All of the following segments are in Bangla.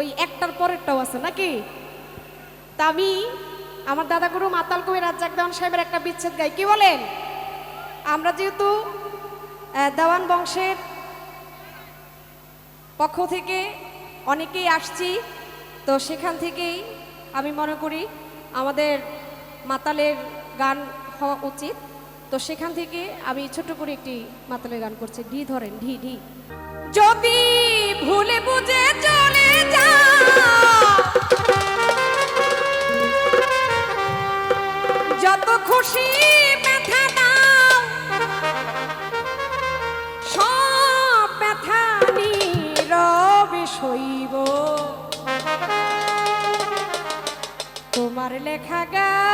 ওই একটার পরেরটাও আছে নাকি? তা আমি আমার দাদাগুরু মাতাল কবি রাজ্জাক দেওয়ান সাহেবের একটা বিচ্ছেদ গাই, কি বলেন? আমরা যেহেতু দেওয়ান বংশের পক্ষ থেকে অনেকেই আসছি, তো সেখান থেকেই আমি মনে করি আমাদের মাতালের গান হওয়া উচিত। তো সেখান থেকে আমি ছোট করে একটি মাতালের গান করছি। ঢি ধরেন ঢি ঢি যদি ভুলে বুঝে চলে যা। যত খুশি সব ব্যথা তোমার লেখা গান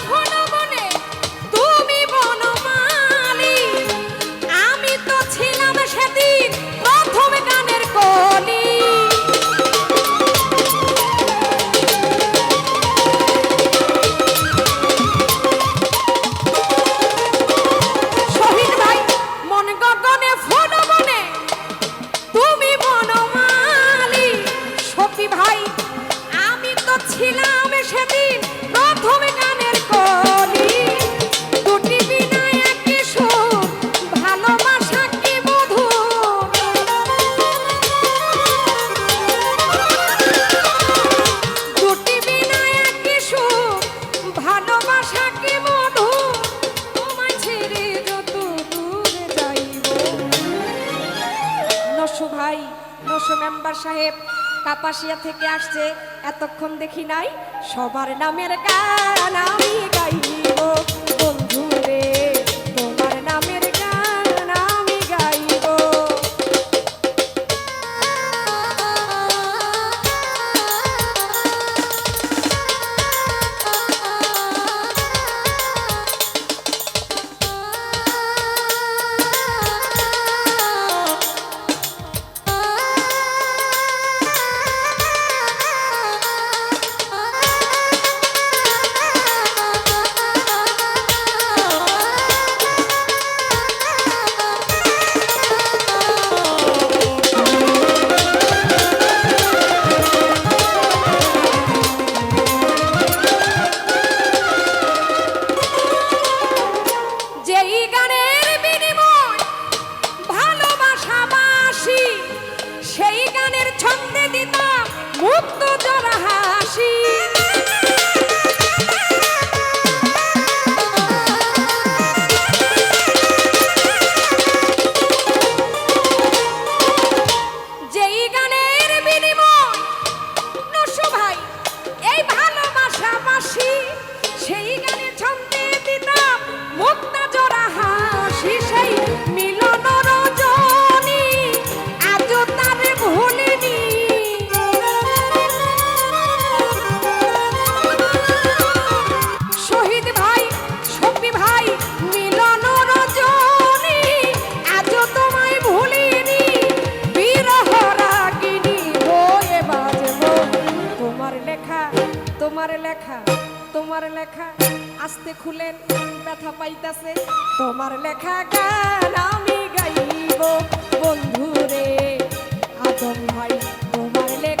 গগনে ফোন নসু মেম্বার সাহেব কাপাসিয়া থেকে আসছে এতক্ষণ দেখি নাই সবার নামের গান আমি গাইব। মুক্ত জরা খুলেন ব্যথা পাইতাছে। তোমার লেখা গান আমি গাইব। বন্ধুরে আদম ভাই তোমার লেখা